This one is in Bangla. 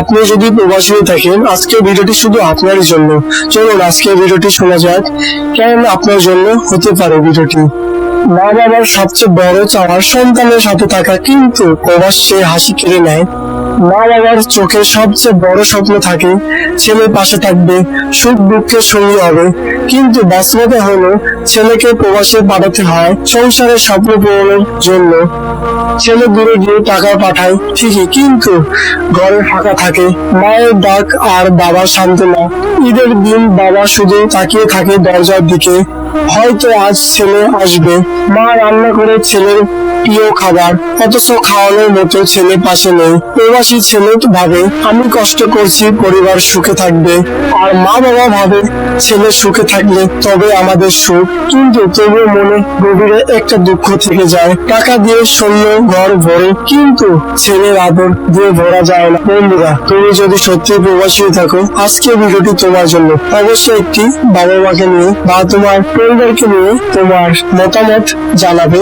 আপনি যদি প্রবাসী থাকেন, আজকের ভিডিওটি শুধু আপনারই জন্য। চলুন, আজকের ভিডিওটি শোনা যাক। কেন আপনার জন্য হতে পারে ভিডিওটি? মা বাবার সবচেয়ে বড় চাওয়ার সন্তানের সাথে থাকা কিন্তু প্রবাস সে হাসি কেড়ে নেয়। মা বাবার চোখে সবচেয়ে বড় স্বপ্ন থাকে ছেলে পাশে থাকবে, সুখ দুঃখের সঙ্গী হবে। কিন্তু বাস্তবতা হলো, ছেলেকে প্রবাসে পাঠাতে হয় সংসারের স্বপ্ন পূরণের জন্য। ছেলে দূরে গিয়ে টাকা পাঠায়, ঠিকই, কিন্তু ঘরে ফাঁকা থাকে। মায়ের ডাক আর বাবার সান্ত্বনা। ঈদের দিন বাবা শুধু তাকিয়ে থাকে দরজার দিকে। হয়তো আজ ছেলে আসবে। মা রান্না করে ছেলের প্রিয় খাবার। অথচ খাওয়ানোর মতো ছেলে পাশে নেই। প্রবাসী ছেলে ভাবে, আমি কষ্ট করছি, পরিবার সুখে থাকবে। আর মা বাবা ভাবে, ছেলে সুখে থাকলে তবে আমাদের সুখ। কিন্তু তবু মনে গভীরে একটা দুঃখ থেকে যায়। টাকা দিয়ে শূন্য ঘর ভরে, কিন্তু ছেলের আদর দিয়ে ভরা যায় না। বন্ধুরা, তুমি যদি সত্যি প্রবাসী থাকো আজকে ভিডিওটি তোমার জন্য। অবশ্যই একটি বাবা মাকে নিয়ে বা তোমার পরিবারকে নিয়ে তোমার মতামত জানাবে।